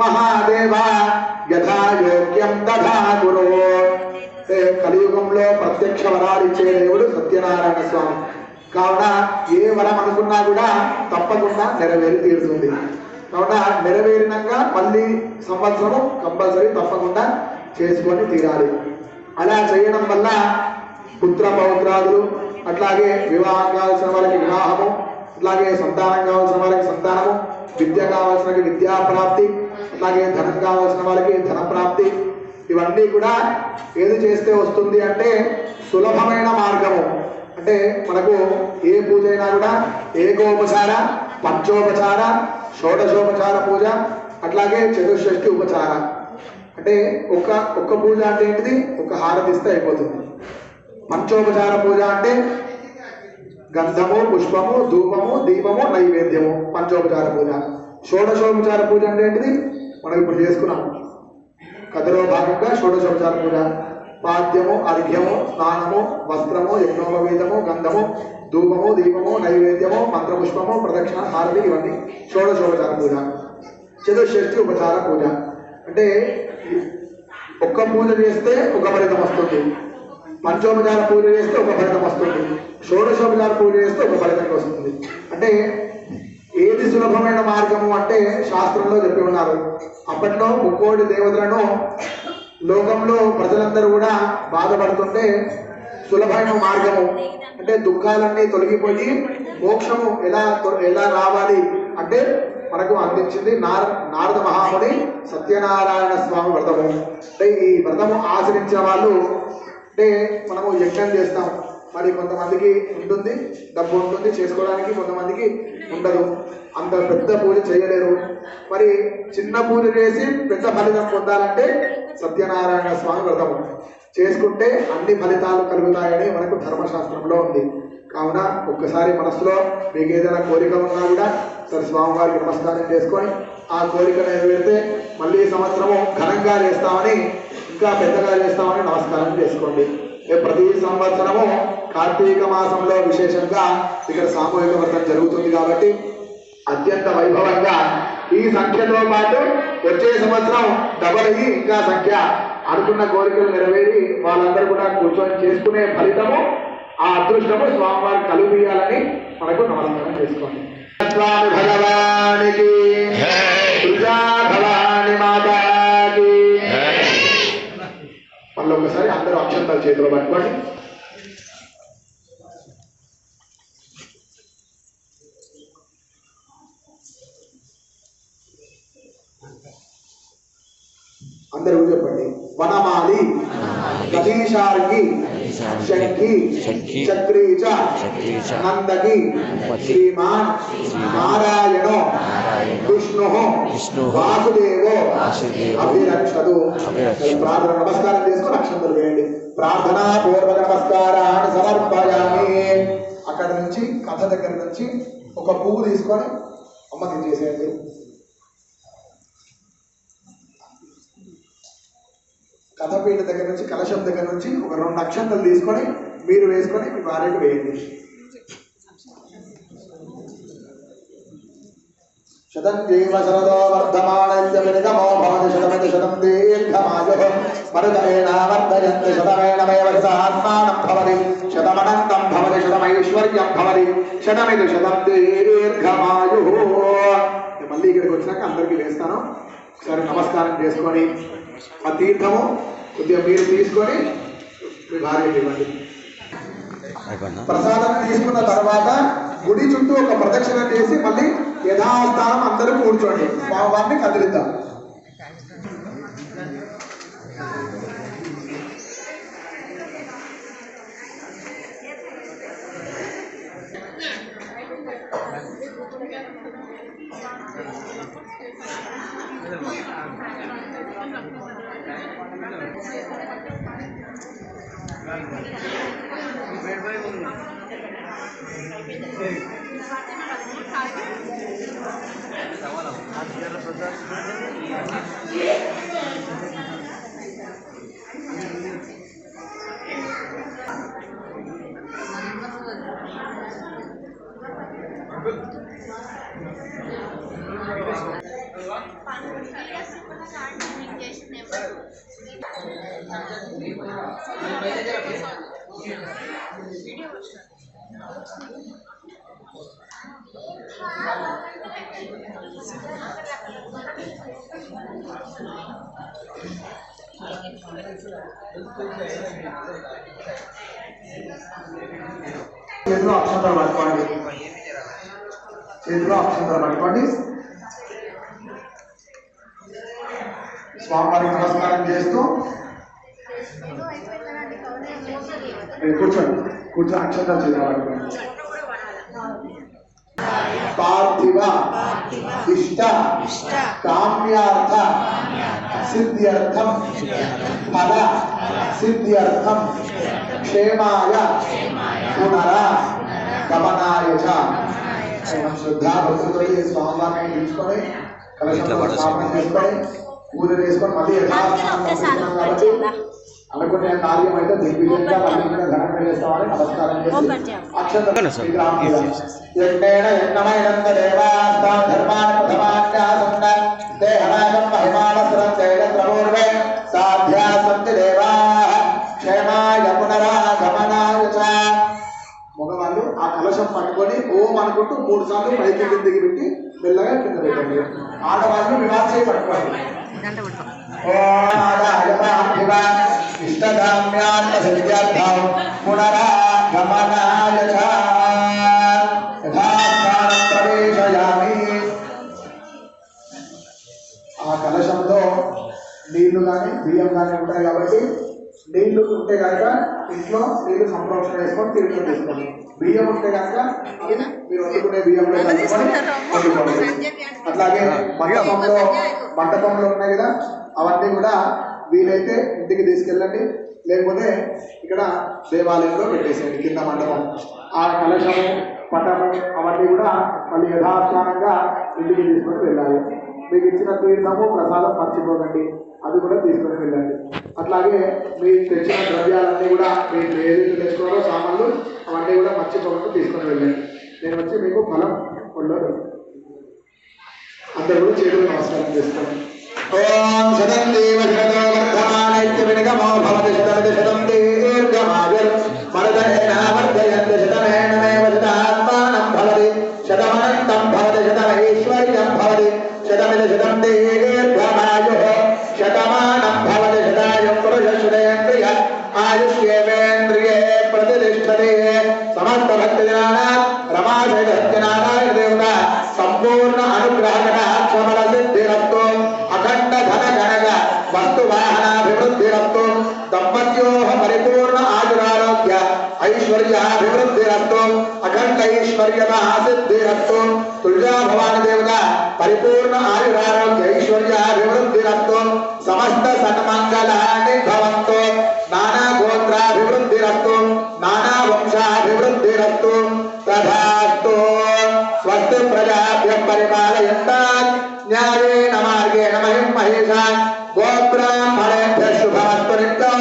మహాదేవ యథాయోగ్యం తథా గురు. కలియుగంలో ప్రత్యక్ష వరాలు ఇచ్చే దేవుడు సత్యనారాయణ స్వామి. కావున ఏ వరం అనుకున్నా కూడా తప్పకుండా నెరవేరి తీరుతుంది. కావున నెరవేరినాక మళ్ళీ సంవత్సరం కంపల్సరీ తప్పకుండా చేసుకొని తీరాలి. అలా చేయడం వల్ల పుత్ర పౌత్రాదులు అట్లాగే వివాహం కావాల్సిన వాళ్ళకి వివాహము అట్లాగే సంతానం కావాల్సిన వాళ్ళకి సంతానము విద్య కావాల్సిన విద్యా ప్రాప్తి అలాగే ధనం కావాల్సిన వాళ్ళకి ధన ప్రాప్తి. ఇవన్నీ కూడా ఏది చేస్తే వస్తుంది అంటే సులభమైన మార్గము. అంటే మనకు ఏ పూజ అయినా కూడా ఏకోపచార పంచోపచార షోడశోపచార పూజ అట్లాగే చతుర్షష్ఠి ఉపచార. అంటే ఒక ఒక్క పూజ అంటే ఏంటిది? ఒక హారతి ఇస్తే అయిపోతుంది. పంచోపచార పూజ అంటే గంధము పుష్పము ధూపము దీపము నైవేద్యము పంచోపచార పూజ. షోడశోపచార పూజ అంటే ఏంటిది? మనం ఇప్పుడు చేసుకున్నాం. కథలో భాగంగా షోడశోపచార పూజ. పాద్యము అర్ఘ్యము స్నానము వస్త్రము యజ్ఞోపవీతము గంధము ధూపము దీపము నైవేద్యము మంత్రపుష్పము ప్రదక్షిణ హారతి ఇవన్నీ షోడశోపచార పూజ. చతుషష్ఠి ఉపచార పూజ. అంటే ఒక్క పూజ చేస్తే ఒక ఫలితం వస్తుంది. పంచోపచార పూజ చేస్తే ఒక ఫలితం వస్తుంది. షోడశోపచార పూజ చేస్తే ఒక ఫలితం వస్తుంది. అంటే ఏది సులభమైన మార్గము అంటే శాస్త్రంలో చెప్పి ఉన్నారు. అప్పట్లో ముక్కోటి దేవతలను లోకంలో ప్రజలందరూ కూడా బాధపడుతుంటే సులభమైన మార్గము అంటే దుఃఖాలన్నీ తొలగిపోయి మోక్షము ఎలా ఎలా రావాలి అంటే మనకు అందించింది నార నారద మహాముని సత్యనారాయణ స్వామి వ్రతము. అంటే ఈ వ్రతము ఆచరించిన వాళ్ళు అంటే మనము యజ్ఞం చేస్తాం. మరి కొంతమందికి ఉంటుంది డబ్బు ఉంటుంది చేసుకోవడానికి కొంతమందికి ఉండదు. అంత పెద్ద పూజ చేయలేరు. మరి చిన్న పూజ చేసి పెద్ద ఫలితం పొందాలంటే సత్యనారాయణ స్వామి వ్రతము చేసుకుంటే అన్ని ఫలితాలు కలుగుతాయని మనకు ధర్మశాస్త్రంలో ఉంది. కావున ఒక్కసారి మనసులో మీకు ఏదైనా కోరిక ఉన్నా కూడా సరే స్వామివారికి నమస్కారం చేసుకొని ఆ కోరిక నెరవేరితే మళ్ళీ సంవత్సరము ఘనంగా చేస్తామని ఇంకా పెద్దగా చేస్తామని నమస్కారం చేసుకోండి. ప్రతి సంవత్సరము కార్తీక మాసంలో విశేషంగా ఇక్కడ సామూహిక వ్రతం జరుగుతుంది కాబట్టి అత్యంత వైభవంగా ఈ సంఖ్యతో పాటు వచ్చే సంవత్సరం డబల్ అయ్యి ఇంకా సంఖ్య అనుకున్న కోరికలు నెరవేరి వాళ్ళందరూ కూడా కూర్చొని చేసుకునే ఫలితము ఆ అదృష్టము స్వామివారికి కలుగుయాలని మనకు నమస్కారం చేసుకోండి. స్వామి భగవానికి ఒకసారి అందరూ అక్షంతలు చేతిలో పట్టుకోండి అందరూ చెప్పండి వనమాలి గదీశార్కి శంఖి చక్రీచ నందకి శ్రీమాన్ నారాయణో విష్ణు విష్ణుః, వాసుదేవో అభిరక్షదు. ప్రార్థన నమస్కారం చేసుకుని అక్షంతలు వేయండి. ప్రార్థనా పూర్వక నమస్కారాన్ని సమర్పయామి. అక్కడ నుంచి కథ దగ్గర నుంచి ఒక పువ్వు తీసుకొని అమ్మకి చేసేయండి. కథపీట దగ్గర నుంచి కలశం దగ్గర నుంచి ఒక రెండు అక్షంతలు తీసుకొని మీరు వేసుకొని మీ భార్యకు వేయండి శతం జీవ శరదో వర్ధమానస్య వినిగమో భవతి శతమితి శతం దీర్ఘమాయుః మరుతమేనావర్ధయంతి శతమేనమేవ సహస్మానం భవతి శతమనంతం భవతి శతమైశ్వర్యం భవతి శతమితి శతం దీర్ఘమాయుః మళ్ళీ ఇక్కడికి వచ్చినాక అందరికీ వేస్తాను ఒకసారి నమస్కారం చేసుకొని ఆ తీర్థము కొద్దిగా మీరు తీసుకొని మీ భార్యకి ఇవ్వండి. ప్రసాదం తీసుకున్న తర్వాత గుడి చుట్టూ ఒక ప్రదక్షిణ చేసి మళ్ళీ యథాస్థానం అందరూ కూర్చోండి. స్వామివారిని కదిలిద్దాం. Good. చేతిలో అక్షంతలు పట్టుకోండి చేతిలో అక్షంతలు పట్టుకోండి స్వామివారికి నమస్కారం చేస్తూ కూర్చోండి కూర్చొని అక్షంతలు చేతిలో పార్థివ ఇష్ట కామ్యార్థ సిద్ధ్యర్థం ఫల సిద్ధ్యర్థం క్షేమాయ పునర గమనాయ చ శ్రద్ధా భక్తులతో స్వామివారిని పిలుచుకొని ఇట్లా కలశంలో పడేసి. స్థాపన చేసుకొని పూజ చేసుకొని మళ్ళీ అనుకునే కార్యం అయితే దిగ్విజయంగా మళ్ళీ ఇంకా ఘనంగా చేస్తామని నమస్కారం చేసి అక్షంతలు సార్. విగ్రహం మీద. యజ్ఞేన యజ్ఞమయనంత దేవాస్తాం ధర్మాన్ ప్రథమాన్యాసన్న దేహనాగం మహిమానస్రం తేజత్రమూర్వే సాధ్యా సంతి దేవాః. క్షేమాయ పునరాగమనాయ చ. మగవాళ్ళు ఆ కలశం పట్టుకొని ఓం అనుకుంటూ మూడు సార్లు పైకి కిందికి పెట్టి మెల్లగా కింద పెట్టండి. ఆడవాళ్ళు వివాసే పట్టుకోండి. ప్రార్థివ ఇష్టకామ్యార్థ సిద్ధ్యర్థం పునరాగమనాయ ప్రవేశయామి ఆ కలశంలో నీళ్ళు కానీ బియ్యం కానీ ఉంటాయి కాబట్టి నీళ్ళు ఉంటే కనుక ఇంట్లో నీళ్ళు సంప్రోక్షణ చేసుకొని తీర్థం తీసుకోండి బియ్యం ఉంటే కనుక మీరు వండుకునే బియ్యంలో అట్లాగే మండపంలో మండపంలో ఉన్నాయి కదా అవన్నీ కూడా వీలైతే ఇంటికి తీసుకెళ్ళండి. లేకపోతే ఇక్కడ దేవాలయంలో పెట్టేసేయండి కింద మండపం. ఆ కలశము పటము అవన్నీ కూడా మళ్ళీ యథాస్థానంగా ఇంటికి తీసుకొని వెళ్ళాలి. మీకు ఇచ్చిన తీర్థము ప్రసాదం మర్చిపోకండి. అది కూడా తీసుకొని వెళ్ళండి. అట్లాగే మీరు తెచ్చిన ద్రవ్యాలన్నీ కూడా మీరు ఏదైతే తెచ్చుకోవాలో సామాన్లు అవన్నీ కూడా మర్చిపోకుండా తీసుకొని వెళ్ళండి. నేను వచ్చి మీకు ఫలం ఒళ్ళో అందరూ కూడా చేయడం నమస్కారం చేస్తాను ఓం శతం దేవ వర్ధమానైత్య వినిగమో భవతి శతమితి శతం దీర్ఘమాయుర్. వరదనేన వర్ధయంతి శతమేనమేవ శతాత్మానం భవతి. శతమనంతం భవతి శతమైశ్వర్యం భవతి. శతమితి శతం దీర్ఘమాయుః. శతమానం భవతి శతాయం ఆయుష్యేవేంద్రియే ప్రతిష్టతే. సమస్త దేవత. संपूर्ण अनुग्रह कमल सिद्धि अखंड घन घन वस्तु वाहनाभिवृद्धि दंपत्यो परिपूर्ण आयुरारोग्य ऐश्वर्याभिवृद्धि अखंड ऐश्वर्य सिद्धि तुजा भवान न्यायेन मार्गेण महिं महेशा। गोब्राह्मणेभ्यः शुभात्मनित्तं